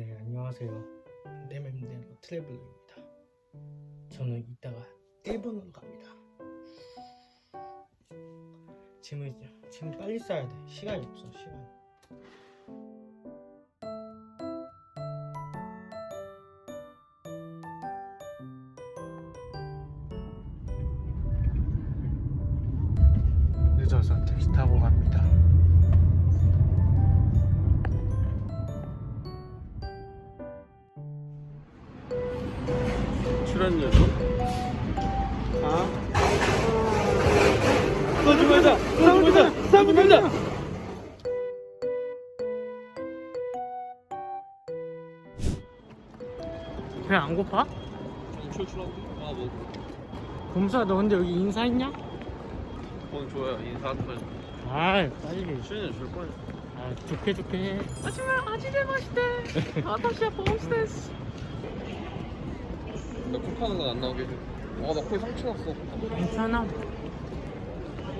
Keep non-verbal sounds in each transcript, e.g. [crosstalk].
네, 안녕하세요. 네멤네로 트래블러입니다. 저는 이따가 일본으로 갑니다. 짐을 지금 빨리 싸야 돼. 시간이 없어, 시간. 늦어서 택시 타고 갑니다. 쏘지 말자! 쏘지 말자! 배안 고파? 출출한데? 아 뭐? 곰수야 너 근데 여기 인사했냐? 그건 좋아요 인사하는 거 아이 빨리 출연료 줄 거야 아 좋게 좋게 해 하지만 아지네 마시대 아타시아 봄스테스 나 콕하는 건 안 나오게 아나 코에 상처 났어 괜찮아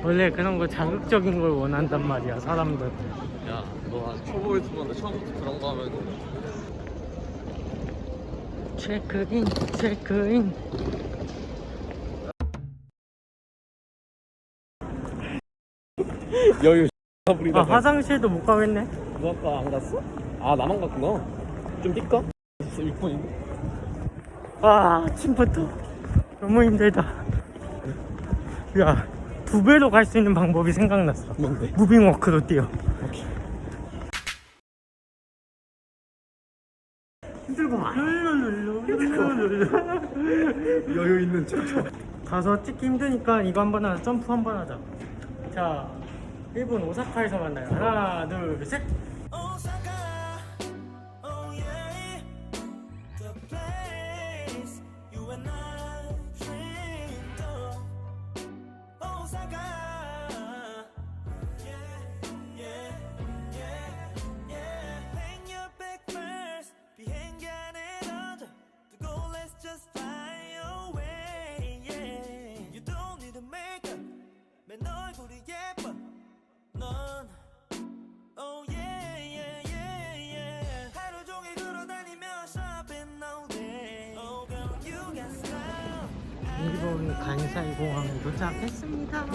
원래 그런 거 자극적인 걸 원한단 말이야 사람들 야 너 아직 초보 유튜버인데 처음부터 그런 거 하면 체크인 체크인. [laughs] 여유 아 화장실도 못 가겠네? 너 아까? 안 갔어? 아 나만 갔구나. 좀 뛸까? 6분인데 아 아침부터 너무 힘들다. 야 두 배로 갈 수 있는 방법이 생각났어. 뭔데? 무빙워크로 뛰어. 힘들고 여유 있는 척. 가서 찍기 힘드니까 이거 한 번 하자. 점프 한 번 하자. 자 일본 오사카에서 만나요. 하나 둘 셋 일본 간사이 공항에 도착했습니다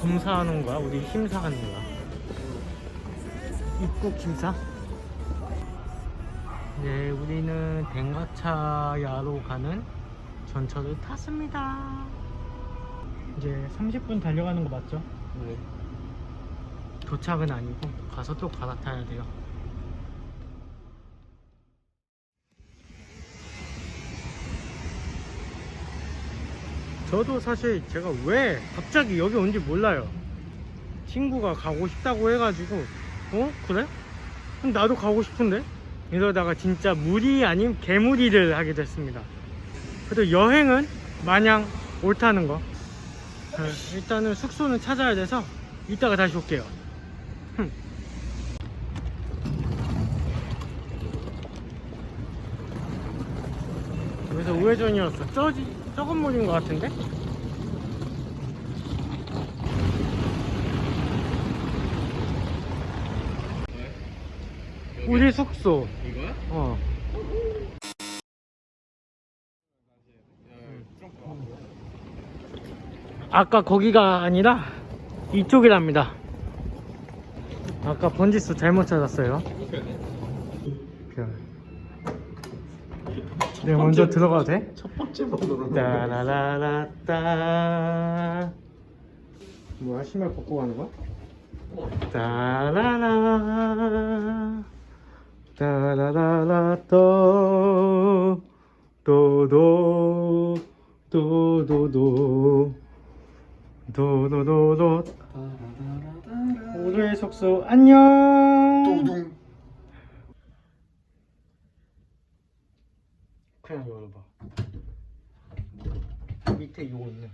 검사하는 거야? 우리 심사하는 거야? 입국 심사? 네, 우리는 댕가차야로 가는 전철을 탔습니다. 이제 30분 달려가는 거 맞죠? 네. 도착은 아니고 가서 또 갈아타야 돼요. 저도 사실 제가 왜 갑자기 여기 온지 몰라요. 친구가 가고 싶다고 해가지고 어 그래? 그럼 나도 가고 싶은데 이러다가 진짜 무리 아닌 개무리를 하게 됐습니다. 그래도 여행은 마냥 옳다는 거. 자, 일단은 숙소는 찾아야 돼서 이따가 다시 올게요. 흠. 여기서 우회전이었어. 저지, 저건 물인 것 같은데? 우리 숙소. 이거야? 어. 아까 거기가 아니라 이쪽이랍니다. 아까 번지수 잘못 찾았어요. 네, 먼저 들어가도 돼? 첫 번째 번호로 따라라라따 뭐야 신발 벗고 가는 거야? 따라라 따라라라 또 도도 도도도 도도도도 오늘의 숙소 안녕 도둥 그냥 열어봐. 밑에 이거 있네.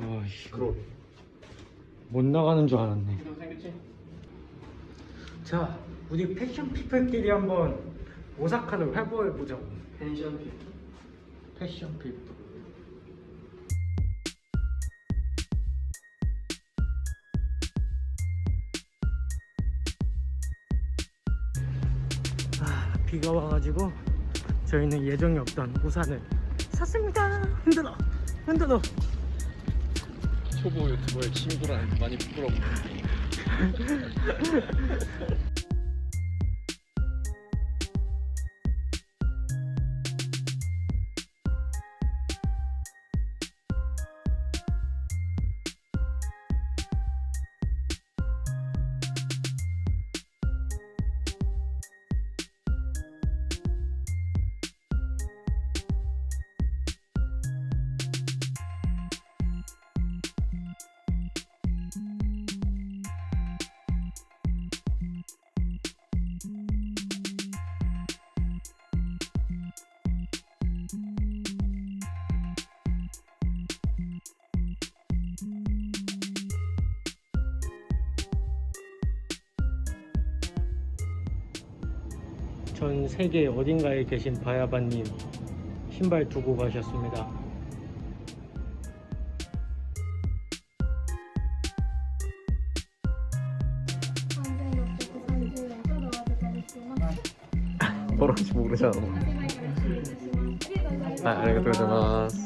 아이씨. 그러게. 못 나가는 줄 알았네. 이거 생겼지? 자 우리 패션 피플끼리 한번 오사카를 회보해 보자고. 펜션 피플. 패션 피플. 비가 와가지고 저희는 예정이 없던 우산을 샀습니다. 흔들어, 흔들어. 초보 유튜버의 친구랑 많이 부끄럽고 [laughs] 전 세계 어딘가에 계신 바야바님 신발 두고 가셨습니다. 버릇이 모르잖 [laughs]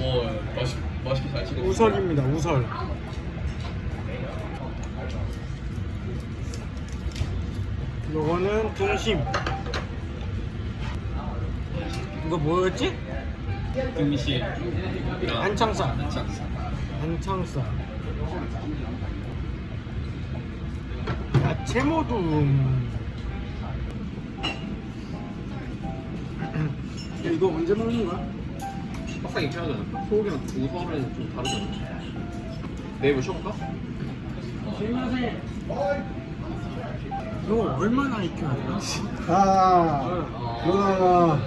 와 맛있, 맛있게 잘 찍어 우설입니다, 우설. 요거는 등심. 이거 뭐였지? 등심 안창살. 안창살 안창살. 야채 모둠. 이거 언제 먹는 거야? 빡세게 켜야잖아 소고기랑 우설은 좀 다르잖아 네이버 쉬어볼까? 이거 얼마나 익혀야 돼요? 아, 그거는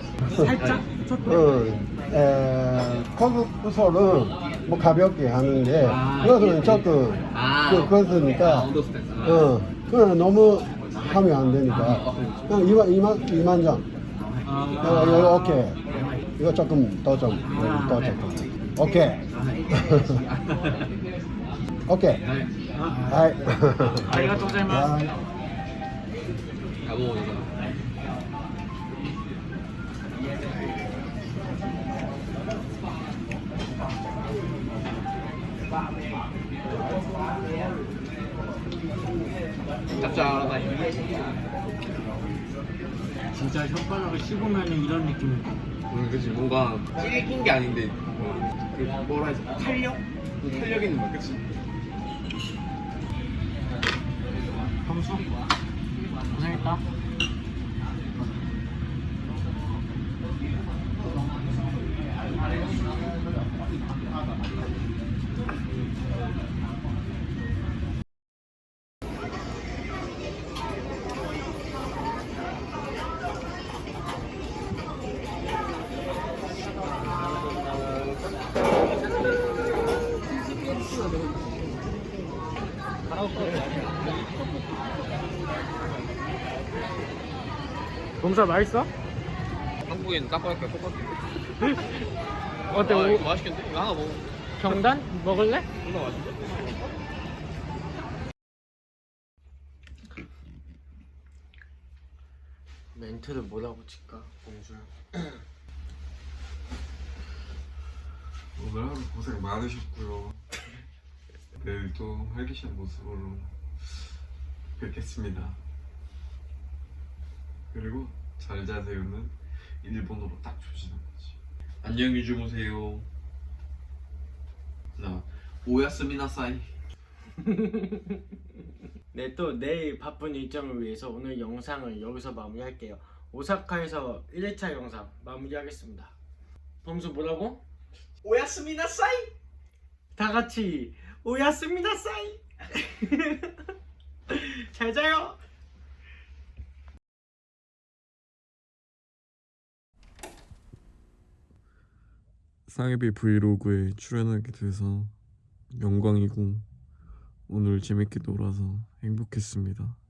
살짝? 어, 에, 거북 우설은 뭐 가볍게 하는데 그것은 조금 아. 그, 그렇으니까 언더스탠드 어, 그건 너무 하면 안 되니까 그냥 이만 이만 이만 점. 어, 이거 오케이. 이거 조금 더 좀, 더 조금. 오케이. [laughs] 오케이. 하이. 아리가또 고자이마스. 야뭐 이거 짭짤하다 이거 진짜 혓바닥을 씹으면 이런 느낌이 음, 그치 뭔가 찔긴 게 아닌데 뭐, 그 뭐라 해야지 탄력? 그 탄력 있는 거 그치? 점수 고생했다 봄살 맛있어? 한국에는 따뜻하게 똑같아 [laughs] 어때? 아, 오- 이거 맛있겠는데? 이거 하나 먹어 경단? 먹을래? 존나 맛있는데? 멘트를 뭐라고 칠까 봉수야 오늘 하루 고생 많으셨고요. 내일 또 활기찬 모습으로 뵙겠습니다. 그리고 잘 자세요는 일본어로 딱 조지는 거지. 안녕히 주무세요. 나 오야스미나사이. [laughs] 네, 또 내일 바쁜 일정을 위해서 오늘 영상을 여기서 마무리할게요. 오사카에서 1회차 영상 마무리하겠습니다. 범수 뭐라고? 오야스미나사이. 다 같이 오야스미나사이. [laughs] 잘 자요. 상해비 브이로그에 출연하게 돼서 영광이고 오늘 재밌게 놀아서 행복했습니다.